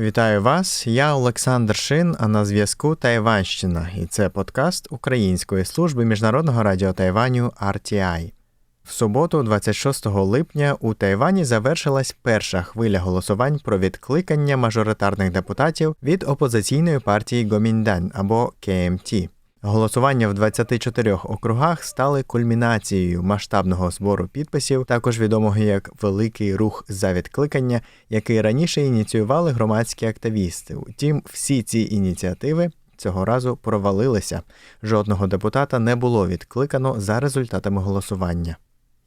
Вітаю вас, я Олександр Шин, а на зв'язку Тайванщина, і це подкаст Української служби міжнародного радіо Тайваню RTI. В суботу, 26 липня, у Тайвані завершилась перша хвиля голосувань про відкликання мажоритарних депутатів від опозиційної партії Гоміндан або КМТ. Голосування в 24 округах стали кульмінацією масштабного збору підписів, також відомого як Великий рух за відкликання, який раніше ініціювали громадські активісти. Утім, всі ці ініціативи цього разу провалилися. Жодного депутата не було відкликано за результатами голосування.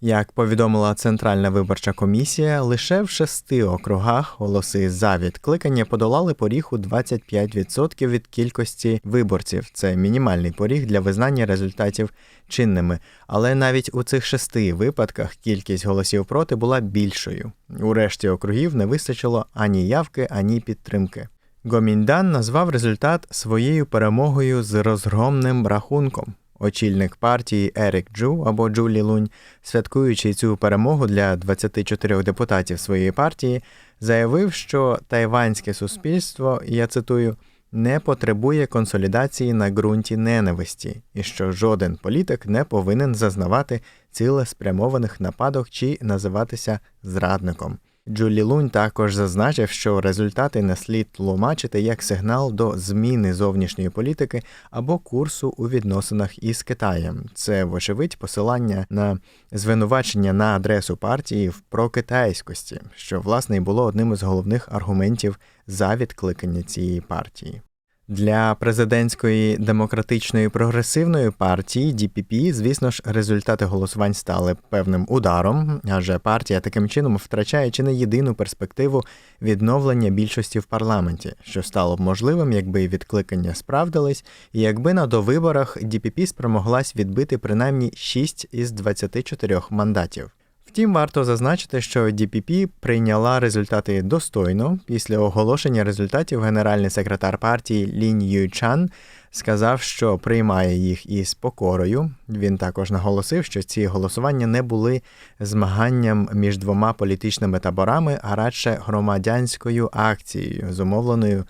Як повідомила Центральна виборча комісія, лише в шести округах голоси за відкликання подолали поріг у 25% від кількості виборців. Це мінімальний поріг для визнання результатів чинними. Але навіть у цих шести випадках кількість голосів проти була більшою. У решті округів не вистачило ані явки, ані підтримки. Гоміндан назвав результат своєю перемогою з розгромним рахунком. Очільник партії Ерік Джу або Джулі Лунь, святкуючи цю перемогу для 24 депутатів своєї партії, заявив, що тайванське суспільство, я цитую, не потребує консолідації на ґрунті ненависті, і що жоден політик не повинен зазнавати цілеспрямованих нападок чи називатися зрадником. Джулі Лунь також зазначив, що результати не слід тлумачити як сигнал до зміни зовнішньої політики або курсу у відносинах із Китаєм. Це, вочевидь, посилання на звинувачення на адресу партії в прокитайськості, що власне і було одним із головних аргументів за відкликання цієї партії. Для президентської демократичної прогресивної партії DPP, звісно ж, результати голосувань стали певним ударом, адже партія таким чином втрачає чи не єдину перспективу відновлення більшості в парламенті, що стало б можливим, якби відкликання справдились, і якби на довиборах DPP спромоглась відбити принаймні 6 із 24 мандатів. Втім, варто зазначити, що DPP прийняла результати достойно. Після оголошення результатів генеральний секретар партії Лінь Юйчан сказав, що приймає їх із покорою. Він також наголосив, що ці голосування не були змаганням між двома політичними таборами, а радше громадянською акцією, зумовленою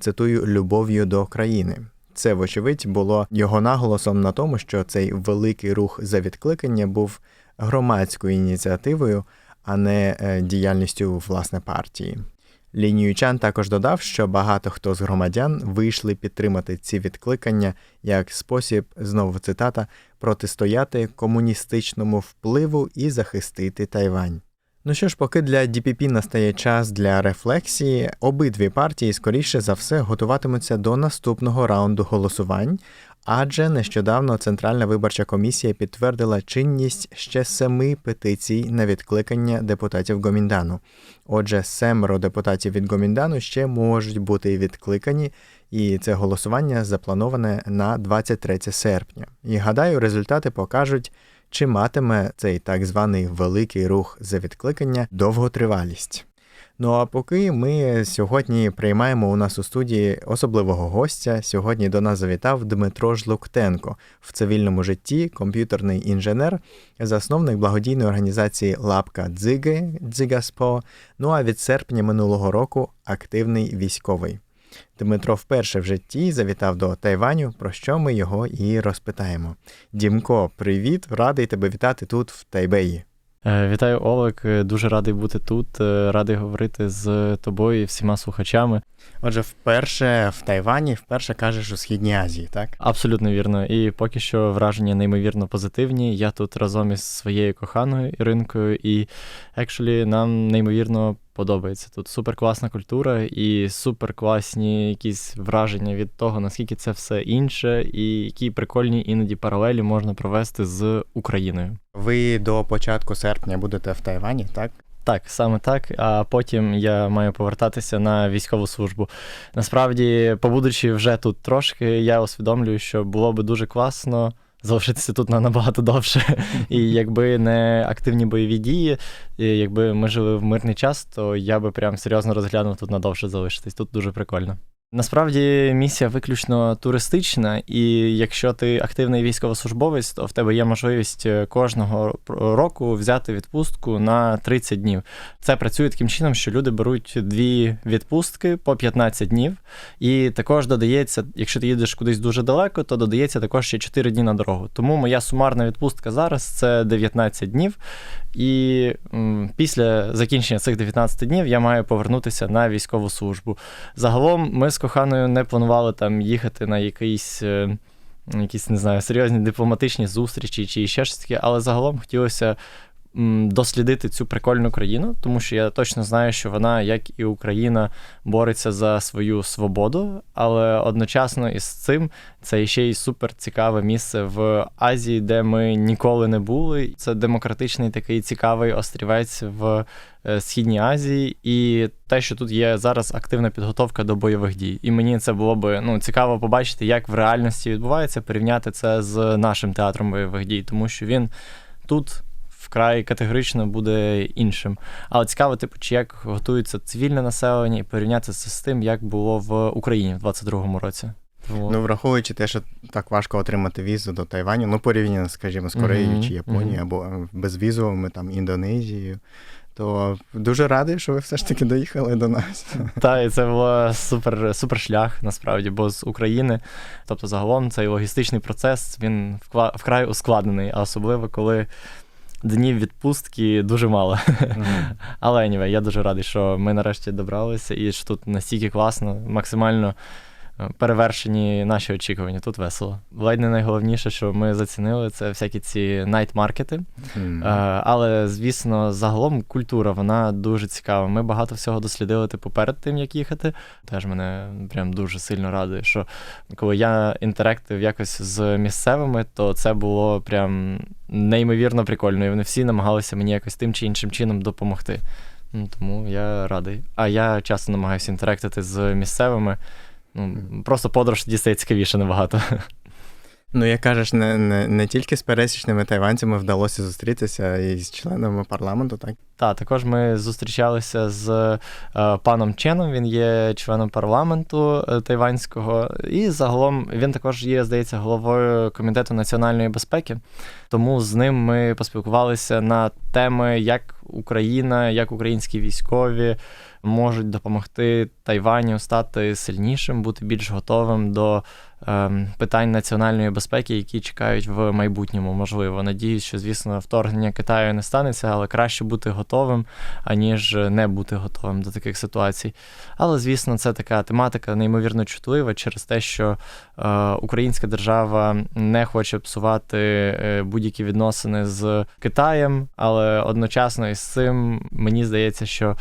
цитую любов'ю до країни. Це, вочевидь, було його наголосом на тому, що цей великий рух за відкликання був громадською ініціативою, а не діяльністю власне партії. Лініючан також додав, що багато хто з громадян вийшли підтримати ці відкликання як спосіб, знову цитата, протистояти комуністичному впливу і захистити Тайвань. Ну що ж, поки для DPP настає час для рефлексії, обидві партії, скоріше за все, готуватимуться до наступного раунду голосувань, адже нещодавно Центральна виборча комісія підтвердила чинність ще семи петицій на відкликання депутатів Гоміндану. Отже, семеро депутатів від Гоміндану ще можуть бути відкликані, і це голосування заплановане на 23 серпня. І гадаю, результати покажуть. Чи матиме цей так званий великий рух за відкликання довготривалість? Ну а поки ми сьогодні приймаємо у нас у студії особливого гостя. Сьогодні до нас завітав Дмитро Жлуктенко в цивільному житті, комп'ютерний інженер, засновник благодійної організації Лапка Дзиги Дзигаспо. Ну а від серпня минулого року активний військовий. Дмитро вперше в житті завітав до Тайваню, про що ми його і розпитаємо. Дімко, привіт! Радий тебе вітати тут, в Тайбеї. Вітаю, Олег. Дуже радий бути тут, радий говорити з тобою і всіма слухачами. Отже, вперше в Тайвані, вперше кажеш у Східній Азії, так? Абсолютно вірно. І поки що враження неймовірно позитивні. Я тут разом із своєю коханою Іринкою, і екшелі нам неймовірно подобається. Тут супер класна культура і супер класні якісь враження від того, наскільки це все інше, і які прикольні іноді паралелі можна провести з Україною. Ви до початку серпня будете в Тайвані, так? Так, саме так. А потім я маю повертатися на військову службу. Насправді, побудучи вже тут трошки, я усвідомлюю, що було би дуже класно залишитися тут на набагато довше. І якби не активні бойові дії, і якби ми жили в мирний час, то я би прям серйозно розглянув тут надовше залишитись. Тут дуже прикольно. Насправді місія виключно туристична, і якщо ти активний військовослужбовець, то в тебе є можливість е, кожного року взяти відпустку на 30 днів. Це працює таким чином, що люди беруть дві відпустки по 15 днів, і також додається, якщо ти їдеш кудись дуже далеко, то додається також ще 4 дні на дорогу. Тому моя сумарна відпустка зараз це 19 днів. І після закінчення цих 19 днів я маю повернутися на військову службу. Загалом ми з коханою не планували там їхати на якийсь. е, Якісь не знаю, серйозні дипломатичні зустрічі чи ще щось таке, але загалом хотілося дослідити цю прикольну країну, тому що я точно знаю, що вона, як і Україна, бореться за свою свободу, але одночасно із цим це ще й супер цікаве місце в Азії, де ми ніколи не були. Це демократичний такий цікавий острівець в Східній Азії, і те, що тут є зараз активна підготовка до бойових дій. І мені це було би ну цікаво побачити, як в реальності відбувається, порівняти це з нашим театром бойових дій, тому що він тут. Вкрай категорично буде іншим. Але цікаво, типу, чи як готується цивільне населення і порівняти це з тим, як було в Україні в 22-му році. Тому... Ну, враховуючи те, що так важко отримати візу до Тайваню, ну порівняно, скажімо, з Кореєю Мгм, чи Японією, мгм. або е, безвізовими там Індонезією, то дуже радий, що ви все ж таки доїхали до нас. Та, і це було супер, супер шлях, насправді, бо з України, тобто загалом цей логістичний процес він вкрай ускладнений, а особливо коли днів відпустки дуже мало. Але anyway, я дуже радий, що ми нарешті добралися і що тут настільки класно, максимально е, перевершені наші очікування. Тут весело. Ледь не найголовніше, що ми зацінили, це всякі ці найт-маркети. Мгм. Е, Але, звісно, загалом культура вона дуже цікава. Ми багато всього дослідили типу перед тим, як їхати. Теж мене прям дуже сильно радує, що коли я інтерактив якось з місцевими, то це було прям неймовірно прикольно. І вони всі намагалися мені якось тим чи іншим чином допомогти. Ну, тому я радий. А я часто намагаюся інтерактити з місцевими. Ну, просто подорож тоді стає цікавіше набагато. Ну, як кажеш, не, не, не тільки з пересічними тайванцями вдалося зустрітися і з членами парламенту, так? Так, також ми зустрічалися з е, паном Ченом. Він є членом парламенту е, тайванського, і загалом він також є, здається, головою комітету національної безпеки. Тому з ним ми поспілкувалися на теми, як Україна, як українські військові можуть допомогти Тайваню стати сильнішим, бути більш готовим до ем, питань національної безпеки, які чекають в майбутньому. Можливо, надіюсь, що звісно вторгнення Китаю не станеться, але краще бути готовим, аніж не бути готовим до таких ситуацій. Але звісно, це така тематика неймовірно чутлива через те, що е, українська держава не хоче псувати е, будь-які відносини з Китаєм, але одночасно із цим мені здається, що.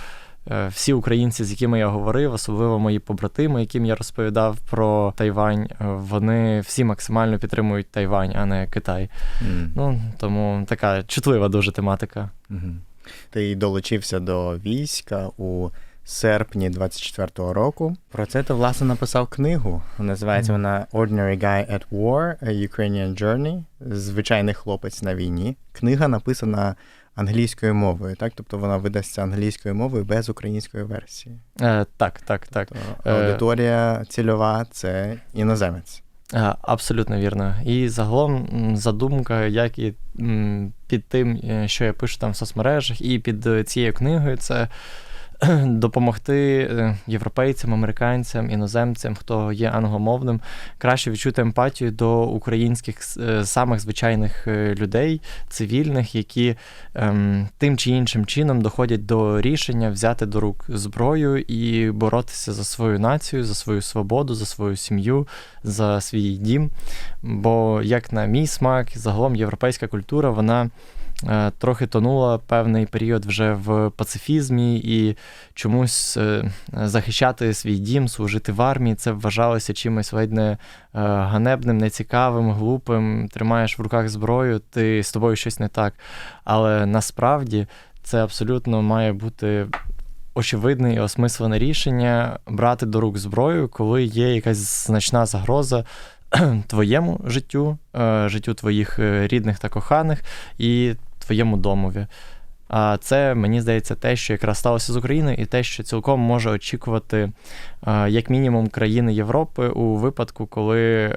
Е, Всі українці, з якими я говорив, особливо мої побратими, яким я розповідав про Тайвань, е, вони всі максимально підтримують Тайвань, а не Китай. Мгм. Ну тому така чутлива дуже тематика. Мгм. Ти долучився до війська у серпні 24-го року. Про це ти, власне, написав книгу. Називається Мгм. вона Ordinary Guy at War: A Ukrainian Journey. Звичайний хлопець на війні. Книга написана англійською мовою, так? Тобто вона видасться англійською мовою без української версії. Е, так, так, так. Тобто Е. аудиторія цільова це іноземець. Е, Абсолютно вірно. І загалом задумка, як і під тим, е, що я пишу там в соцмережах, і під цією книгою, це допомогти е, європейцям, американцям, іноземцям, хто є англомовним, краще відчути емпатію до українських е, самих звичайних е, людей, цивільних, які ем, тим чи іншим чином доходять до рішення взяти до рук зброю і боротися за свою націю, за свою свободу, за свою сім'ю, за свій дім. Бо, як на мій смак, загалом європейська культура, вона трохи тонула певний період вже в пацифізмі, і чомусь е, захищати свій дім, служити в армії, це вважалося чимось ледь е, ганебним, нецікавим, глупим. Тримаєш в руках зброю, ти з тобою щось не так. Але насправді це абсолютно має бути. Очевидне і осмислене рішення брати до рук зброю, коли є якась значна загроза твоєму життю, е, життю твоїх е, рідних та коханих і твоєму домові. А це мені здається те, що якраз сталося з Україною, і те, що цілком може очікувати е, як мінімум країни Європи у випадку, коли.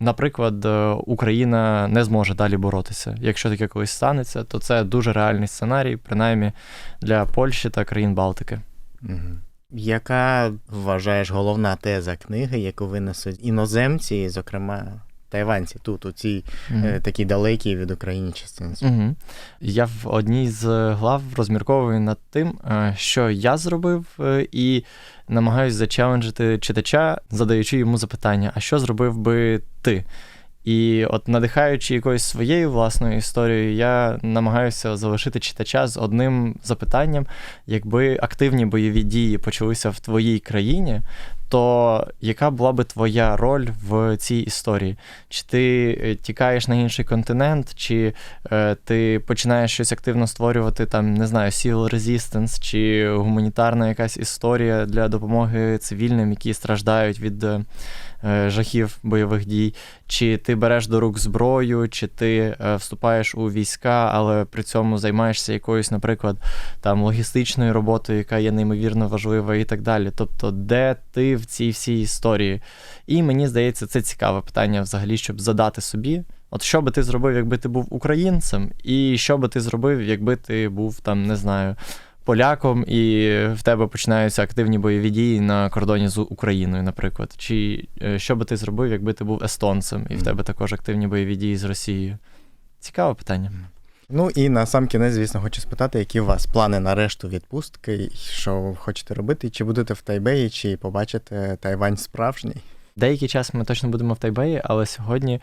Наприклад, Україна не зможе далі боротися. Якщо таке колись станеться, то це дуже реальний сценарій, принаймні для Польщі та країн Балтики. Мгм. Яка вважаєш головна теза книги, яку винесуть іноземці, зокрема тайванці, тут, у цій е, такій далекій від України частинці? Угу. Я в одній з глав розмірковую над тим, е, що я зробив, е, і намагаюсь зачеленджити читача, задаючи йому запитання: а що зробив би ти? І от надихаючи якоюсь своєю власною історією, я намагаюся залишити читача з одним запитанням: якби активні бойові дії почалися в твоїй країні, то яка була би твоя роль в цій історії? Чи ти е, тікаєш на інший континент, чи е, ти починаєш щось активно створювати, там, не знаю, Seal Resistance, чи гуманітарна якась історія для допомоги цивільним, які страждають від е, жахів бойових дій, чи ти береш до рук зброю, чи ти е, вступаєш у війська, але при цьому займаєшся якоюсь, наприклад, там логістичною роботою, яка є неймовірно важлива, і так далі. Тобто, де ти в цій всій історії? І мені здається, це цікаве питання взагалі, щоб задати собі. От що би ти зробив, якби ти був українцем, і що би ти зробив, якби ти був там, не знаю, поляком, і в тебе починаються активні бойові дії на кордоні з Україною, наприклад. Чи е, що би ти зробив, якби ти був естонцем, і в тебе також активні бойові дії з Росією? Цікаве питання. Ну і на сам кінець, звісно, хочу спитати, які у вас плани на решту відпустки, що ви хочете робити, чи будете в Тайбеї, чи побачите Тайвань справжній? Деякий час ми точно будемо в Тайбеї, але сьогодні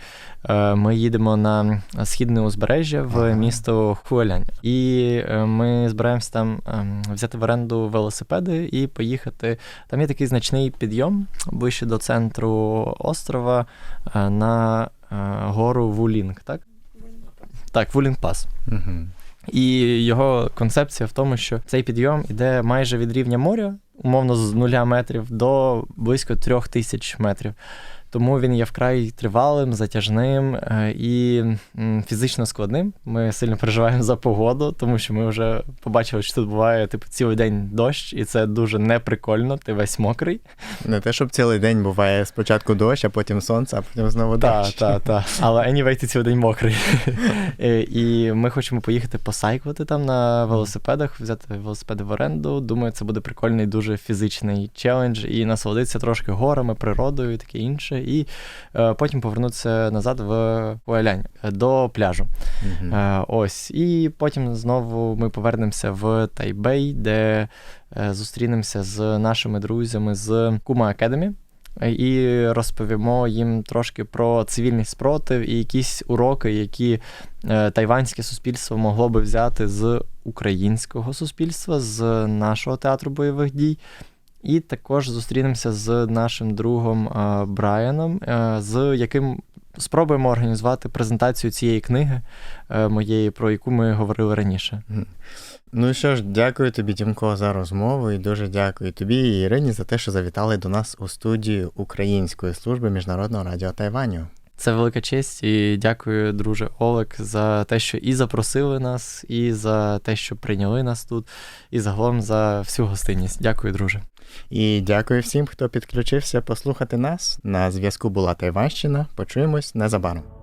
е, ми їдемо на східне узбережжя в Ага. місто Хуелянь. І е, ми збираємося там е, взяти в оренду велосипеди і поїхати. Там є такий значний підйом ближче до центру острова е, на е, гору Вулінг, так? Так, Вулінг Пас. Угу. І його концепція в тому, що цей підйом іде майже від рівня моря, умовно з нуля метрів до близько трьох тисяч метрів. Тому він є вкрай тривалим, затяжним е, і фізично складним. Ми сильно переживаємо за погоду, тому що ми вже побачили, що тут буває типу цілий день дощ, і це дуже неприкольно. Ти весь мокрий. Не те, щоб цілий день буває спочатку дощ, а потім сонце, а потім знову Так, дощ. так, так. Але anyway, ти цілий день мокрий. Е, І ми хочемо поїхати посайкувати там на велосипедах, взяти велосипеди в оренду. Думаю, це буде прикольний, дуже фізичний челендж і насолодитися трошки горами, природою і таке інше. І е, потім повернутися назад в Хуалянь е, до пляжу. Е, ось. І потім знову ми повернемося в Тайбей, де е, зустрінемося з нашими друзями з Кума Академі. І розповімо їм трошки про цивільний спротив і якісь уроки, які тайванське суспільство могло би взяти з українського суспільства, з нашого театру бойових дій. І також зустрінемося з нашим другом е, Брайаном, е, з яким спробуємо організувати презентацію цієї книги е, моєї, про яку ми говорили раніше. Ну що ж, дякую тобі, Тімко, за розмову, і дуже дякую тобі і Ірині за те, що завітали до нас у студію Української служби Міжнародного радіо Тайваню. Це велика честь, і дякую, друже Олег, за те, що і запросили нас, і за те, що прийняли нас тут, і загалом за всю гостинність. Дякую, друже. І дякую всім, хто підключився послухати нас. На зв'язку була Тайванщина. Почуємось незабаром.